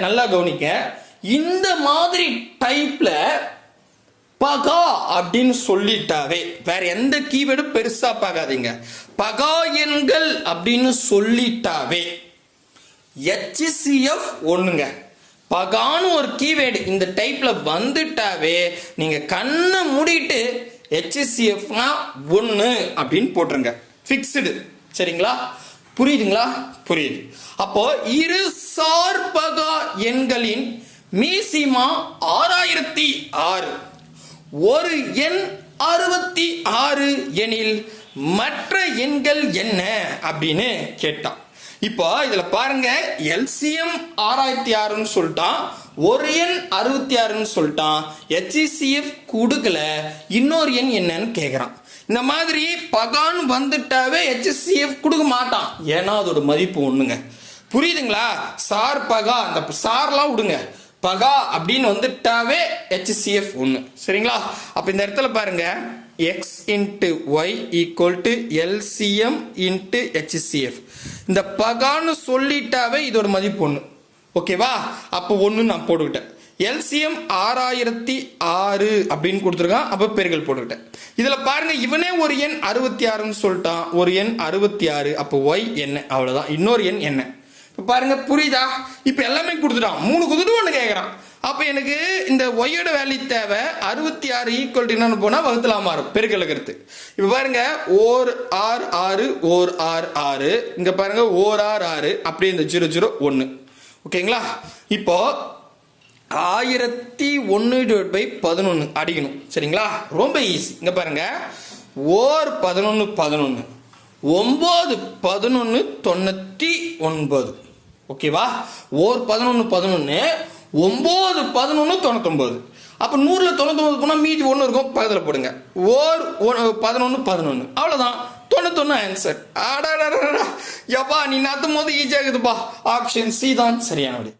நல்லா கவனிக்க இந்த மாதிரி டைப்ல பகா அப்படின்னு சொல்லிட்டாவே வேற எந்த கீவேர்டும் பெருசா பார்க்காதீங்க. பகா எண்கள் அப்படின்னு சொல்லிட்டாவே ஹெச்சிசிஎஃப் ஒண்ணுங்க. பகான்னு ஒரு கீவேர்டு இந்த டைப்ல வந்துட்டாவே நீங்க கண்ணை மூடிட்டு ஹெச்சிசிஎஃப்னா ஒன்று அப்படின்னு போட்டுருங்க. ஃபிக்ஸ்டு சரிங்களா? புரியுதுங்களா? புரியுது. அப்போ இரு சார் எண்களின் மீசிமா ஆறாயிரத்தி ஆறு. ஒரு எண் அறுபத்தி ஆறு எனில் மற்ற எண்கள் என்ன அப்படின்னு கேட்டான் இப்போ இதில் பாருங்க எல்சிஎம் ஆறாயிரத்தி ஆறுன்னு சொல்லிட்டான் ஒரு எண் அறுபத்தி ஆறுன்னு சொல்லிட்டான் ஹெச்சிசிஎஃப் கொடுக்கல இன்னொரு எண் என்னன்னு கேட்குறான் இந்த மாதிரி பகான் வந்துட்டாவே ஹெச்சிசிஎஃப் கொடுக்க மாட்டான். ஏன்னா அதோட மதிப்பு ஒன்றுங்க புரியுதுங்களா? சார் பகா அந்த சார்லாம் விடுங்க. பகா அப்படின்னு வந்துட்டாவே ஹெச்சிஎஃப் ஒன்று சரிங்களா? அப்போ இந்த இடத்துல பாருங்க. X into Y equal to LCM into HCF இந்த பகான்னு சொல்லிட்டாவே இதோட மதிப்பு ஒன்று ஓகேவா அப்போ ஒன்று நான் போட்டுக்கிட்டேன். எல்சிஎம் ஆறாயிரத்தி ஆறு அப்படின்னு கொடுத்துருக்கான். அப்போ பேர்கள் போட்டுக்கிட்டேன். இதில் பாருங்க இவனே ஒரு எண் அறுபத்தி ஆறுன்னு சொல்லிட்டான். ஒரு எண் அறுபத்தி ஆறு. அப்போ ஒய் என்ன? அவ்வளோதான் இன்னொரு எண் என்ன? பாருங்க புரியுதா? இப்போ எல்லாமே கொடுத்துட்டான். மூணு கொடுத்துட்டு ஒன்று கேட்குறான் அப்போ எனக்கு இந்த ஒய்யோட வேல்யூ தேவை. அறுபத்தி ஆறு ஈக்குவல் என்னன்னு போனால் வகுத்தலாம் மாறும் பெருக்கலுக்கிறது இப்போ பாருங்க ஓர் ஆறு ஆறு ஓர் ஆறு ஆறு. இங்கே பாருங்க ஓர் ஆறு ஆறு. அப்படியே இந்த ஜீரோ ஜீரோ ஒன்று ஓகேங்களா? இப்போ ஆயிரத்தி ஒன்று டிவைட் பை பதினொன்று அடிக்கணும். சரிங்களா? ரொம்ப ஈஸி இங்கே பாருங்க ஓர் பதினொன்று பதினொன்று ஒம்பது பதினொன்று தொண்ணூற்றி ஒன்பது. ஓகேவா ஓர் பதினொன்று பதினொன்று ஒம்பது பதினொன்று தொண்ணூத்தொம்பது அப்போ நூறில் தொண்ணூத்தொம்பது போனால் மீதி ஒன்று இருக்கும் பக்கத்தில் போடுங்க. ஓர் பதினொன்று பதினொன்று அவ்வளோதான் தொண்ணூத்தொன்று ஆன்சர் ஆடாடா எப்பா நீ நத்தும் போது ஈஸியாக இருக்குதுப்பா ஆப்ஷன் சி தான் சரியான